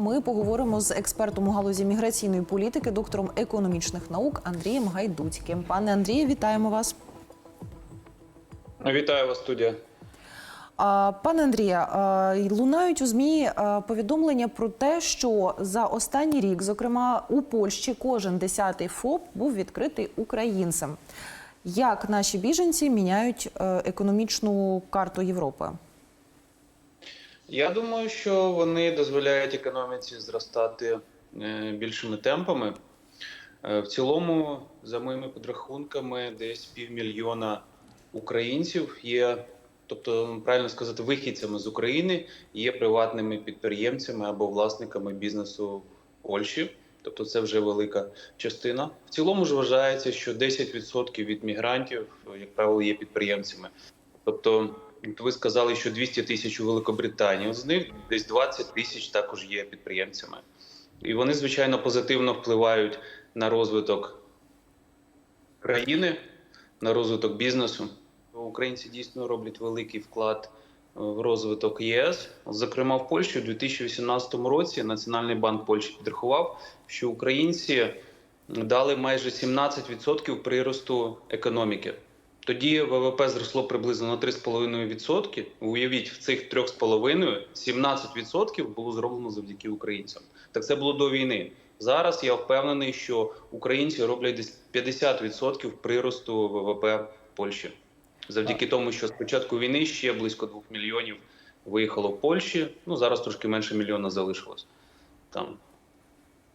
Ми поговоримо з експертом у галузі міграційної політики, доктором економічних наук Андрієм Гайдуцьким. Пане Андрію, вітаємо вас. Вітаю вас, студія. Пане Андрія, лунають у змі повідомлення про те, що за останній рік, зокрема у Польщі, кожен десятий ФОП був відкритий українцем. Як наші біженці міняють е, економічну карту Європи? Я думаю, що вони дозволяють економіці зростати е, більшими темпами. Е, В цілому, за моїми підрахунками, десь півмільйона українців є, тобто, правильно сказати, вихідцями з України, є приватними підприємцями або власниками бізнесу в Польщі. Тобто це вже велика частина. В цілому ж вважається, що 10% від мігрантів, як правило, є підприємцями. Тобто, ви сказали, що 200 тисяч у Великобританії. З них десь 20 тисяч також є підприємцями. І вони, звичайно, позитивно впливають на розвиток країни, на розвиток бізнесу. Українці дійсно роблять великий вклад е, в розвиток ЄС. Зокрема, в Польщі у 2018 році Національний банк Польщі підрахував, що українці дали майже 17% приросту економіки. Тоді ВВП зросло приблизно на 3,5%. Уявіть, в цих 3,5% 17% було зроблено завдяки українцям. Так це було до війни. Зараз я впевнений, що українці роблять десь 50% приросту ВВП Польщі. Завдяки тому, що з початку війни ще близько 2 мільйонів виїхало в Польщі. Ну зараз трошки менше мільйона залишилось там.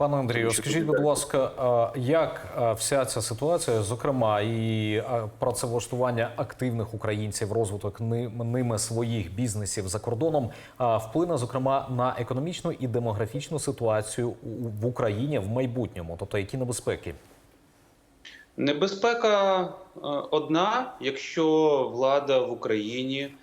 Пане Андрію, скажіть, будь ласка, як вся ця ситуація, зокрема, і працевлаштування активних українців, розвиток ними своїх бізнесів за кордоном, вплине зокрема на економічну і демографічну ситуацію в Україні в майбутньому, тобто які небезпеки? Небезпека е, одна, якщо влада в Україні,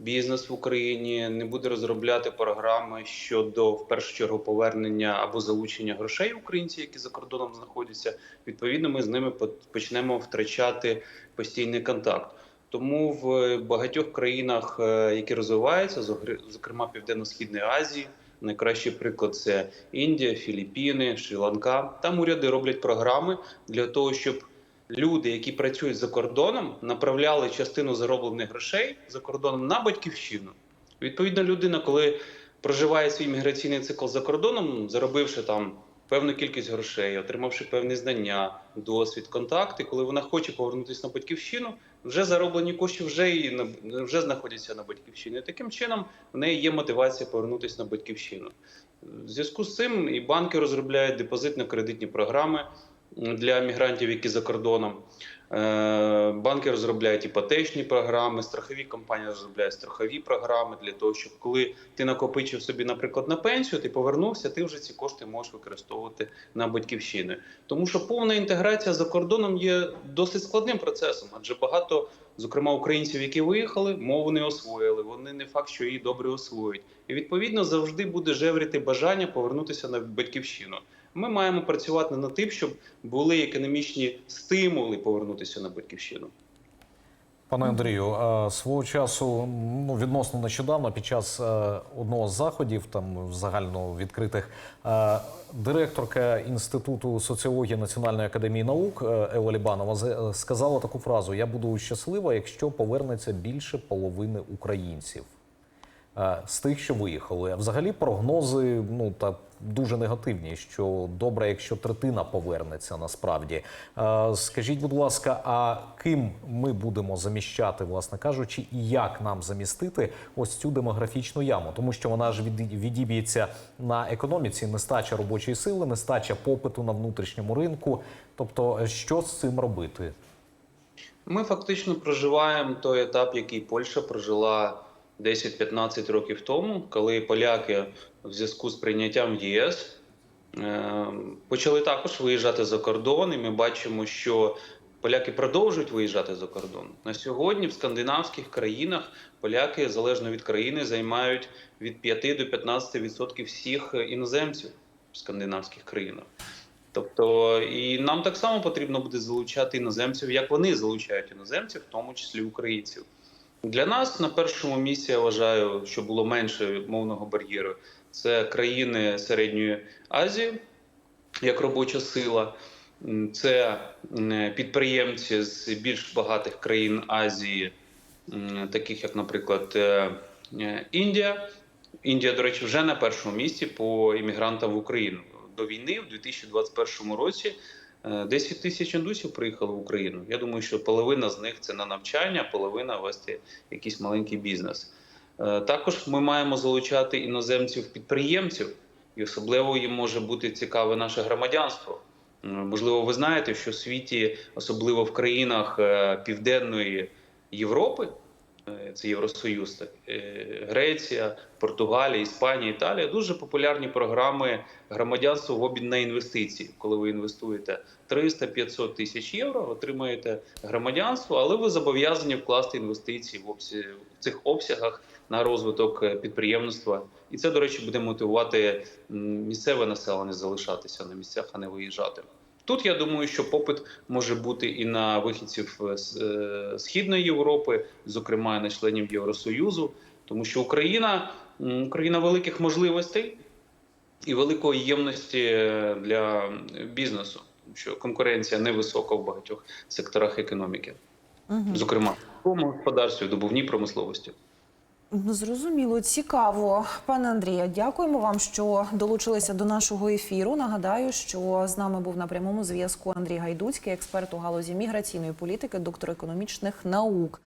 бізнес в Україні не буде розробляти програми щодо в першу чергу повернення або залучення грошей українців, які за кордоном знаходяться. Відповідно, ми з ними по- почнемо втрачати постійний контакт. Тому в багатьох країнах, е, які розвиваються, зокрема Південно-Східної Азії, найкращий приклад це Індія, Філіппіни, Шрі-Ланка. Там уряди роблять програми для того, щоб люди, які працюють за кордоном, направляли частину зароблених грошей за кордоном на батьківщину. Відповідно, людина, коли проживає свій міграційний цикл за кордоном, заробивши там певну кількість грошей, отримавши певні знання, досвід, контакти, коли вона хоче повернутися на батьківщину, вже зароблені кошти вже і вже знаходяться на батьківщині. Таким чином в неї є мотивація повернутися на батьківщину. В зв'язку з цим і банки розробляють депозитно-кредитні програми для мігрантів, які за кордоном. Е, Банки розробляють іпотечні програми, страхові компанії розробляють страхові програми для того, щоб коли ти накопичив собі, наприклад, на пенсію, ти повернувся, ти вже ці кошти можеш використовувати на батьківщини. Тому що повна інтеграція за кордоном є досить складним процесом, адже багато, зокрема, українців, які виїхали, мову не освоїли. Вони не факт, що її добре освоюють. І відповідно завжди буде жевріти бажання повернутися на батьківщину. Ми маємо працювати над тим, щоб були економічні стимули повернутися на батьківщину. Пане Андрію, свого часу ну відносно нещодавно, під час е, одного з заходів, там загально відкритих, е, директорка інституту соціології Національної академії наук Ева Лібанова сказала таку фразу: Я буду щаслива, якщо повернеться більше половини українців. е, З тих, що виїхали, А взагалі прогнози ну та дуже негативні. Що добре, якщо третина повернеться насправді. Е, Скажіть, будь ласка, а ким ми будемо заміщати, власне кажучи, і як нам замістити ось цю демографічну яму? Тому що вона ж від- відіб'ється на економіці, нестача робочої сили, нестача попиту на внутрішньому ринку. Тобто, що з цим робити? Ми фактично проживаємо той етап, який Польща прожила 10-15 років тому, коли поляки в зв'язку з прийняттям в ЄС е, почали також виїжджати за кордон, і ми бачимо, що поляки продовжують виїжджати за кордон. На сьогодні в скандинавських країнах поляки залежно від країни займають від 5 до 15% всіх іноземців в скандинавських країнах. Тобто, і нам так само потрібно буде залучати іноземців, як вони залучають іноземців, в тому числі українців. Для нас на першому місці я вважаю, що було менше мовного бар'єру. Це країни Середньої Азії як робоча сила. Це підприємці з більш багатих країн Азії, таких як, наприклад, е, е, Індія. Індія, до речі, вже на першому місці по іммігрантам в Україну. До війни, в 2021 році, е, 10 тисяч індусів приїхало в Україну. Я думаю, що половина з них це на навчання, половина вести якийсь маленький бізнес. Е, Також ми маємо залучати іноземців-підприємців, і особливо їм може бути цікаве наше громадянство. Е, Можливо, ви знаєте, що в світі, особливо в країнах е, Південної Європи, це Євросоюз, так, е, Греція, Португалія, Іспанія, Італія, дуже популярні програми громадянства в обмін на інвестиції. Коли ви інвестуєте 300-500 тисяч євро, отримаєте громадянство, але ви зобов'язані вкласти інвестиції в, обсі... в цих обсягах на розвиток е, підприємництва. І це, до речі, буде мотивувати місцеве населення залишатися на місцях, а не виїжджати. Тут я думаю, що попит може бути і на вихідців е, з е, східної Європи, зокрема і на членів Євросоюзу, тому що Україна Україна великих можливостей і великої ємності е, для бізнесу, тому що конкуренція невисока в багатьох секторах економіки, зокрема в господарстві, в добувній промисловості. Зрозуміло, цікаво. Пане Андрія, дякуємо вам, що долучилися до нашого ефіру. Нагадаю, що з нами був на прямому зв'язку Андрій Гайдуцький, експерт у галузі міграційної політики, доктор економічних наук.